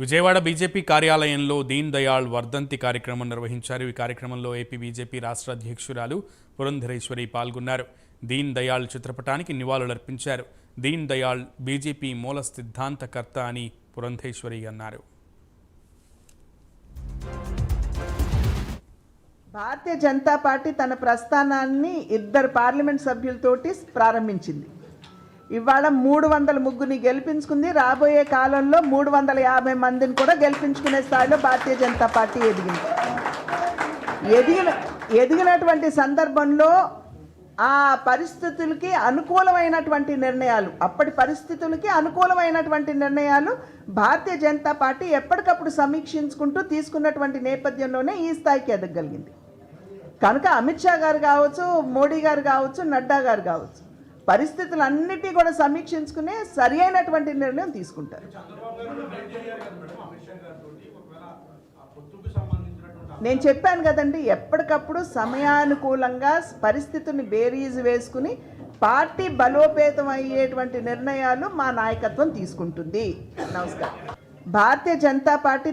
Vijayawada BJP కార్యాలయంలో దీన్ దయాళ్ వర్ధంతి కార్యక్రమం నిర్వహించారు. ఈ కార్యక్రమంలో ఏపీ బీజేపీ రాష్ట్ర అధ్యక్షురాలు పురంధరేశ్వరి పాల్గొన్నారు. దీన్ దయాళ్ చిత్రపటానికి నివాళులర్పించారు. దీన్ దయాళ్ బీజేపీ మూల సిద్ధాంతకర్త అని పురంధేశ్వరి అన్నారు. భారతీయ జనతా పార్టీ తన ప్రస్థానాన్ని ఇద్దరు పార్లమెంట్ సభ్యులతోటి ప్రారంభించింది. ఇవాళ మూడు వందల ముగ్గురిని గెలిపించుకుంది. రాబోయే కాలంలో మూడు వందల యాభై మందిని కూడా గెలిపించుకునే స్థాయిలో భారతీయ జనతా పార్టీ ఎదిగింది. ఎదిగిన ఎదిగినటువంటి సందర్భంలో ఆ పరిస్థితులకి అనుకూలమైనటువంటి నిర్ణయాలు అప్పటి పరిస్థితులకి అనుకూలమైనటువంటి నిర్ణయాలు భారతీయ జనతా పార్టీ ఎప్పటికప్పుడు సమీక్షించుకుంటూ తీసుకున్నటువంటి నేపథ్యంలోనే ఈ స్థాయికి ఎదగగలిగింది కనుక అమిత్ షా గారు కావచ్చు మోడీ గారు కావచ్చు నడ్డా గారు కావచ్చు పరిస్థితులన్నిటి కూడా సమీక్షించుకునే సరి అయినటువంటి నిర్ణయం తీసుకుంటారు. నేను చెప్పాను కదండి ఎప్పటికప్పుడు సమయానుకూలంగా పరిస్థితిని బేరీజు వేసుకుని పార్టీ బలోపేతం అయ్యేటువంటి నిర్ణయాలు మా నాయకత్వం తీసుకుంటుంది. నమస్కారం. భారతీయ జనతా పార్టీ